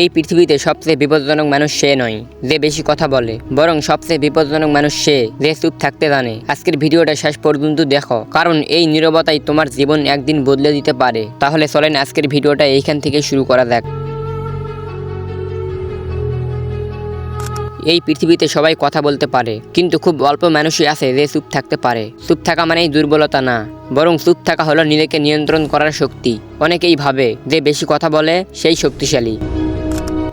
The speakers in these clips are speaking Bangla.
এই পৃথিবীতে সবচেয়ে বিপজ্জনক মানুষ সে নয়, যে বেশি কথা বলে, বরং সবচেয়ে বিপজ্জনক মানুষ সে, যে চুপ থাকতে জানে। আজকের ভিডিওটা শেষ পর্যন্ত দেখো, কারণ এই নীরবতাই তোমার জীবন একদিন বদলে দিতে পারে। তাহলে চলেন আজকের ভিডিওটা এইখান থেকে শুরু করা যাক। এই পৃথিবীতে সবাই কথা বলতে পারে, কিন্তু খুব অল্প মানুষই আছে যে চুপ থাকতে পারে। চুপ থাকা মানেই দুর্বলতা না, বরং চুপ থাকা হলো নিজেকে নিয়ন্ত্রণ করার শক্তি। অনেকেই ভাবে, যে বেশি কথা বলে, সেই শক্তিশালী।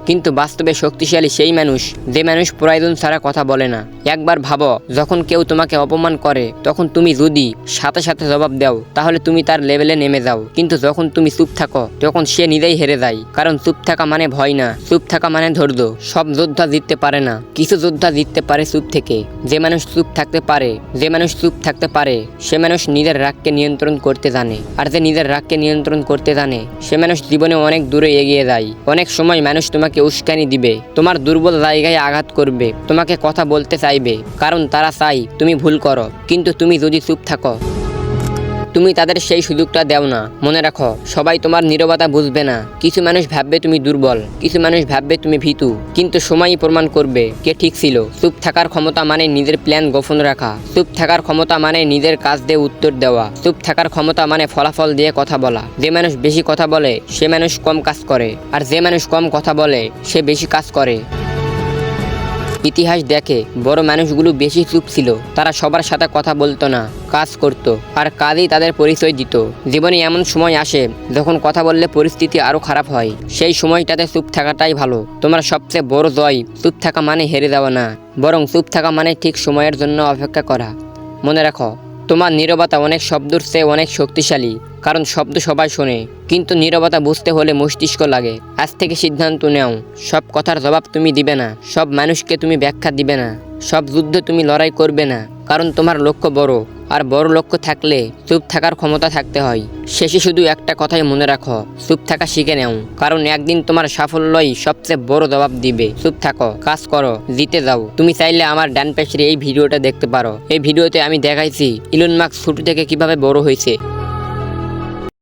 কিন্তু বাস্তবে শক্তিশালী সেই মানুষ, যে মানুষ প্রয়োজন ছাড়া কথা বলে না। একবার ভাবো, যখন কেউ তোমাকে অপমান করে, তখন তুমি যদি সাথে সাথে জবাব দাও, তাহলে তুমি তার লেভেলে নেমে যাও। কিন্তু যখন তুমি চুপ থাকো, তখন সে নিজেই হেরে যায়। কারণ চুপ থাকা মানে ভয় না, চুপ থাকা মানে ধৈর্য। সব যোদ্ধা জিততে পারে না, কিছু যোদ্ধা জিততে পারে চুপ থেকে। যে মানুষ চুপ থাকতে পারে, যে মানুষ চুপ থাকতে পারে, সে মানুষ নিজের রাগকে নিয়ন্ত্রণ করতে জানে। আর যে নিজের রাগকে নিয়ন্ত্রণ করতে জানে, সে মানুষ জীবনে অনেক দূরে এগিয়ে যায়। অনেক সময় মানুষ তোমাকে উস্কানি দিবে, তোমার দুর্বল জায়গায় আঘাত করবে, তোমাকে কথা বলতে চাইবে, কারণ তারা চাই তুমি ভুল করো, কিন্তু তুমি যদি চুপ থাকো। তুমি তাদের সেই সুযোগটা দেও না। মনে রাখো, সবাই তোমার নীরবতা বুঝবে না। কিছু মানুষ ভাববে তুমি দুর্বল, কিছু মানুষ ভাববে তুমি ভীতু। কিন্তু সময়ই প্রমাণ করবে কে ঠিক ছিল। চুপ থাকার ক্ষমতা মানে নিজের প্ল্যান গোপন রাখা। চুপ থাকার ক্ষমতা মানে নিজের কাজ দিয়ে উত্তর দেওয়া। চুপ থাকার ক্ষমতা মানে ফলাফল দিয়ে কথা বলা। যে মানুষ বেশি কথা বলে, সে মানুষ কম কাজ করে। আর যে মানুষ কম কথা বলে, সে বেশি কাজ করে। ইতিহাস দেখে বড় মানুষগুলো বেশি চুপ ছিল। তারা সবার সাথে কথা বলতো না, কাজ করত, আর কাজেই তাদের পরিচয় দিত। জীবনে এমন সময় আসে যখন কথা বললে পরিস্থিতি আরও খারাপ হয়। সেই সময়টাতে চুপ থাকাটাই ভালো। তোমার সবচেয়ে বড় জয়, চুপ থাকা মানে হেরে যাওয়া না, বরং চুপ থাকা মানে ঠিক সময়ের জন্য অপেক্ষা করা। মনে রাখো তোমার নীরবতা অনেক শব্দর চেয়ে অনেক শক্তিশালী, কারণ শব্দ সবাই শোনে, কিন্তু নীরবতা বুঝতে হলে মস্তিষ্ক লাগে। আজ থেকে সিদ্ধান্ত নেও, সব কথার জবাব তুমি দিবে না, সব মানুষকে তুমি ব্যাখ্যা দিবে না, সব যুদ্ধ তুমি লড়াই করবে না, কারণ তোমার লক্ষ্য বড়। আর বড় লক্ষ্য থাকলে চুপ থাকার ক্ষমতা থাকতে হয়। শেষে শুধু একটা কথাই মনে রাখো, চুপ থাকা শিখে নেও। কারণ একদিন তোমার সাফল্যই সবচেয়ে বড় জবাব দিবে। চুপ থাকো, কাজ করো, জিতে যাও। তুমি চাইলে আমার ডান পেশরে এই ভিডিওটা দেখতে পারো। এই ভিডিওতে আমি দেখাইছি ইলন মাস্ক ছোট থেকে কীভাবে বড় হয়েছে।